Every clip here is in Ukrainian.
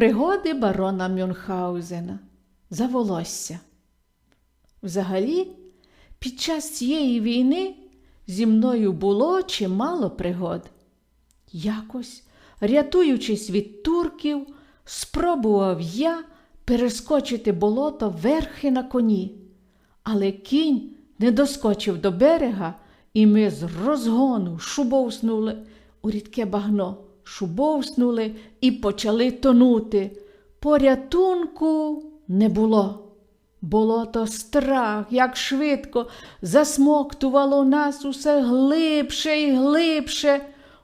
Пригоди барона Мюнхгаузена за волосся. Взагалі, під час цієї війни зі мною було чимало пригод. Якось, рятуючись від турків, спробував я перескочити болото верхи на коні, але кінь не доскочив до берега, і ми з розгону шубовснули у рідке багно, шубовснули і почали тонути. Порятунку не було. Болото страх, як швидко засмоктувало нас усе глибше і глибше.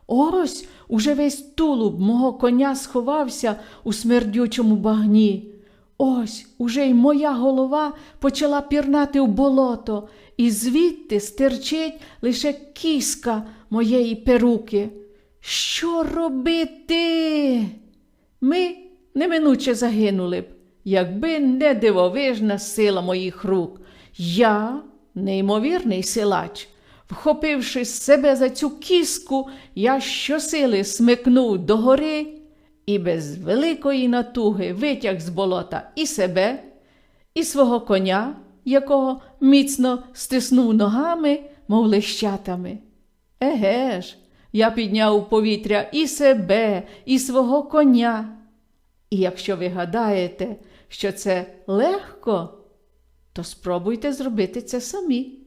Ось уже весь тулуб мого коня сховався у смердючому багні. Ось уже й моя голова почала пірнати в болото, і звідти стирчить лише кіска моєї перуки. Що робити? Ми неминуче загинули б, якби не дивовижна сила моїх рук. Я неймовірний силач. Вхопивши себе за цю кіску, я щосили смикнув догори і без великої натуги витяг з болота і себе, і свого коня, якого міцно стиснув ногами, мов лищатами. Еге ж, я підняв у повітря і себе, і свого коня. І якщо ви гадаєте, що це легко, то спробуйте зробити це самі.